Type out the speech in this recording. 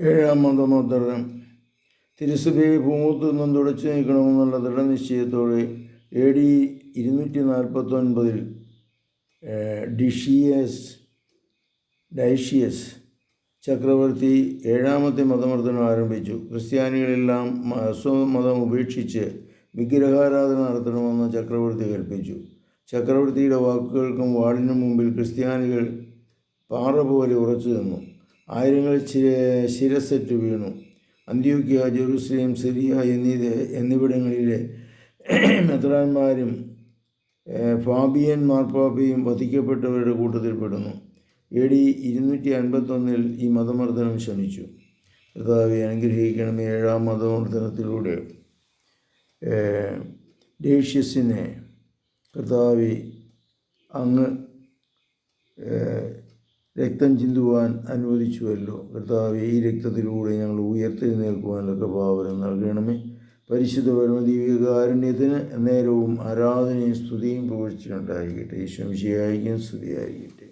ഏഴാം മതമോദ്ധരണം തിരുസഭയെ ഭൂമുഖത്ത് നിന്നും തുടച്ചു നീക്കണമെന്നുള്ള ദൃഢനിശ്ചയത്തോടെ എ ഡി ഇരുന്നൂറ്റി നാൽപ്പത്തൊൻപതിൽ ഡിഷിയസ് ഡൈഷിയസ് ചക്രവർത്തി ഏഴാമത്തെ മതമർദ്ദനം ആരംഭിച്ചു. ക്രിസ്ത്യാനികളെല്ലാം സ്വമതം ഉപേക്ഷിച്ച് വിഗ്രഹാരാധന നടത്തണമെന്ന് ചക്രവർത്തി കൽപ്പിച്ചു. ചക്രവർത്തിയുടെ വാക്കുകൾക്കും വാളിനും മുമ്പിൽ ക്രിസ്ത്യാനികൾ പാറ പോലെ ഉറച്ചു നിന്നു ആയിരങ്ങൾ ശിരസെറ്റ് വീണു. അന്ത്യോക്യ ജെറുസലേം സിറിയ എന്നീ എന്നിവിടങ്ങളിലെ മെത്രാന്മാരും ഫാബിയൻ മാർപ്പാപ്പയും വധിക്കപ്പെട്ടവരുടെ കൂട്ടത്തിൽപ്പെടുന്നു. എ ഡി ഇരുന്നൂറ്റി അൻപത്തൊന്നിൽ ഈ മതമർദ്ദനം ശ്രമിച്ചു കർത്താവെ അനുഗ്രഹിക്കണമേ ഏഴാം മതമർദ്ദനത്തിലൂടെ. ഡേഷ്യസിനെ കർത്താവെ അങ്ങ് രക്തം ചിന്തുവാൻ അനുവദിച്ചുവല്ലോ. കർത്താവ് ഈ രക്തത്തിലൂടെ ഞങ്ങൾ ഉയർത്തെഴുന്നേൽക്കുവാനൊക്കെ പാവനം നൽകണമേ. പരിശുദ്ധ പരമദീവികാരുണ്യത്തിന് നേരവും ആരാധനയും സ്തുതിയും പുകഴ്ചയുണ്ടായിരിക്കട്ടെ ഈശ്വംശിയായിരിക്കും സ്തുതിയായിരിക്കട്ടെ.